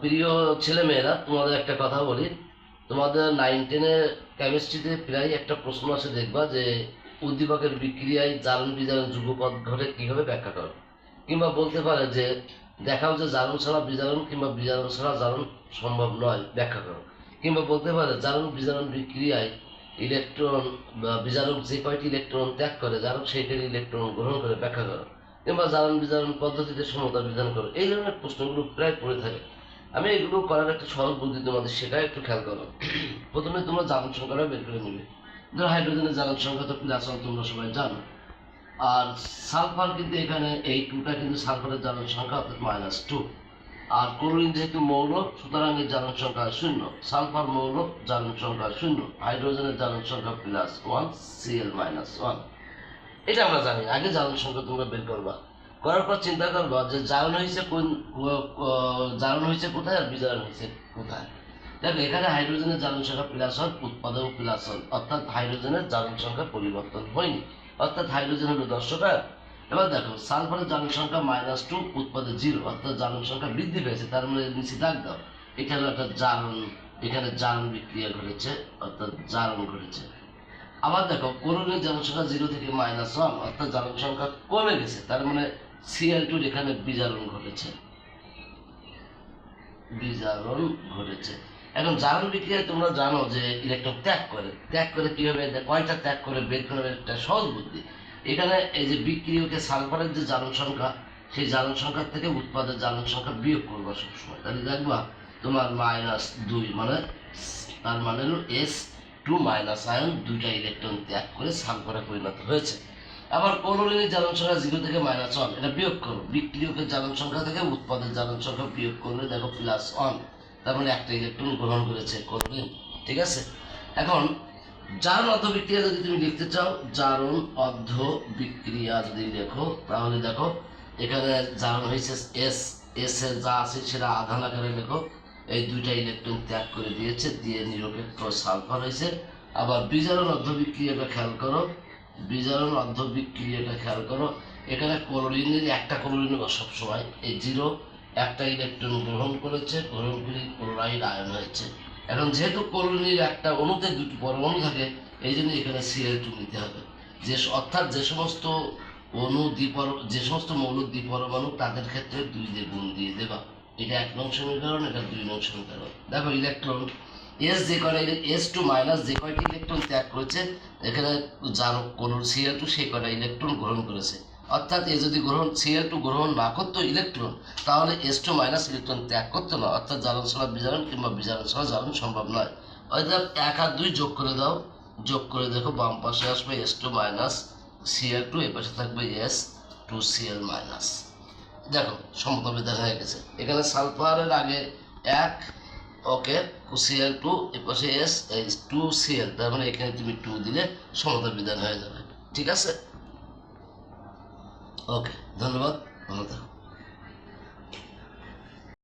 প্রিয় ছেলেমেয়েরা, তোমাদের একটা কথা বলি। তোমাদের নাইন টেনের কেমিস্ট্রিতে প্রায় একটা প্রশ্ন আসে দেখবা যে উদ্দীপকের বিক্রিয়ায় জারণ বিজারণ যুগপদ ঘটে কীভাবে ব্যাখ্যা করো? কিংবা বলতে পারে যে দেখাও যে জারণ ছাড়া বিজারণ কিংবা বিজারণ ছাড়া জারণ সম্ভব নয়, ব্যাখ্যা করো। কিংবা বলতে পারে জারণ বিজারণ বিক্রিয়ায় ইলেকট্রন বিজারক যে কয়টি ইলেকট্রন ত্যাগ করে, জারক সেইটার ইলেকট্রন গ্রহণ করে, ব্যাখ্যা করো। কিংবা জারণ বিজারণ পদ্ধতিতে সমতা বিধান করো। এই ধরনের প্রশ্নগুলো প্রায় পড়ে থাকে। আমি এগুলো করার একটা সহজ বুদ্ধি তোমাদের সেটা একটু খেয়াল করো। প্রথমে তোমরা জারণ সংখ্যাটা বের করে নেবে। ধরো হাইড্রোজেনের জারণ সংখ্যা তো প্লাস ওয়ান তোমরা সবাই জানো। আর সালফার কিন্তু এখানে এই টুটা কিন্তু সালফারের জারণ সংখ্যা, অর্থাৎ মাইনাস টু আর ক্লোরিন যেহেতু মৌল, সুতরাং এর জারণ সংখ্যা শূন্য। সালফার মৌল, জারণ সংখ্যা শূন্য। হাইড্রোজেনের জারণ সংখ্যা plus one CL minus one এটা আমরা জানি। আগে জারণ সংখ্যা তোমরা বের করবা। করার পর চিন্তা করবা যে জারণ হয়েছে কোন জারণ হয়েছে কোথায় আর বিজারণ হয়েছে কোথায়? দেখো, এখানে হাইড্রোজেনের জারণ সংখ্যা প্লাস ওয়ান উৎপাদক প্লাস হল অর্থাৎ হাইড্রোজেনের জারণ সংখ্যা পরিবর্তন হয়নি। অর্থাৎ হাইড্রোজেন হলো দশটা এবার দেখো, সালফারের জারণ সংখ্যা মাইনাস টু উৎপাদে জিরো অর্থাৎ জারণ সংখ্যা বৃদ্ধি পেয়েছে, তার মানে নিচে দাগ দাও। এখানে একটা জারণ এখানে জারণ বিক্রিয়া ঘটেছে, অর্থাৎ জারণ ঘটেছে। আবার দেখো ক্লোরিনের জারণ সংখ্যা জিরো থেকে মাইনাস ওয়ান অর্থাৎ জারণ সংখ্যা কমে গেছে, তার মানে সিএল টুর এখানে বিজারণ ঘটেছে। বিজারণ ঘটেছে। এখন জারণ বিক্রিয়ায় তোমরা জানো যে ইলেকট্রন ত্যাগ করে। ত্যাগ করে কীভাবে? কয়টা ত্যাগ করে বের করার একটা সহজ বুদ্ধি। এখানে এই যে বিক্রিয়কে সালফারের যে জারণ সংখ্যা, সেই জারণ সংখ্যা থেকে উৎপাদের জারণ সংখ্যা বিয়োগ করবা সবসময়। তাহলে দেখবা তোমার মাইনাস দুই মানে তার মানে এস টু মাইনাস আয়ন দুইটা ইলেকট্রন ত্যাগ করে সালফারে পরিণত হয়েছে। আবার ক্লোরিনের জারণ সংখ্যা জিরো থেকে মাইনাস ওয়ান এটা বিয়োগ করো। বিক্রিয়কের জারণ সংখ্যা থেকে উৎপাদের জারণ সংখ্যা বিয়োগ করলে দেখো প্লাস ওয়ান তার মানে একটা ইলেকট্রন গ্রহণ করেছে ক্লোরিন ঠিক আছে? এখন, জারণ অর্ধ বিক্রিয়া যদি তুমি লিখতে চাও, জারণ অর্ধ বিক্রিয়া যদি লেখো, তাহলে দেখো, এখানে জারণ হয়েছে এস এস এর যা আছে সেটা আধান আকারে লেখো। এই দুইটা ইলেকট্রন ত্যাগ করে দিয়েছে, দিয়ে নিরপেক্ষ সালফার হয়েছে আবার বিজারণ অর্ধ বিক্রিয়াটা খেয়াল করো, বিজারণ অর্ধ বিক্রিয়াটা খেয়াল করো, এখানে ক্লোরিনের একটা ক্লোরিন সবসময় এই জিরো একটা ইলেকট্রন গ্রহণ করেছে গ্রহণ করে ক্লোরাইড আয়ন হয়েছে। এখন যেহেতু ক্লোরিনের একটা অণুতে দুটি পরমাণু থাকে, এই জন্য এখানে সিএল টু নিতে হবে। যে অর্থাৎ যে সমস্ত অণু দ্বিপর যে সমস্ত মৌল দ্বিপরমাণু তাদের ক্ষেত্রে দুই দিয়ে গুণ দিয়ে দেবা। এটা এক নং সমীকরণ এটা দুই নং সমীকরণ দেখো ইলেকট্রন এস যে কয়টা এস টু মাইনাস যে কয়টি ইলেকট্রন ত্যাগ করেছে, এখানে যার কোন সিএল টু সেই কয়টা ইলেকট্রন গ্রহণ করেছে। অর্থাৎ এ যদি গ্রহণ সিএল টু গ্রহণ না করতো ইলেকট্রন তাহলে এস টু মাইনাস ইলেকট্রন ত্যাগ করতো না। অর্থাৎ জারণ ছাড়া বিজারণ কিংবা বিজারণ ছাড়া জারণ সম্ভব নয়। অর্থাৎ এক আর দুই যোগ করে দাও। যোগ করে দেখো, বাম পাশে আসবে S two minus CL two এ পাশে থাকবে এস টু সিএল মাইনাস দেখো সমতা দেখা হয়ে গেছে। এখানে সালফারের আগে এক ওকে সিএল টু এ পাশে এস টু, সিএল। তার মানে এখানে তুমি টু দিলে সমতা বিধান হয়ে যাবে। ঠিক আছে? ওকে, ধন্যবাদ। ভালো থাকো।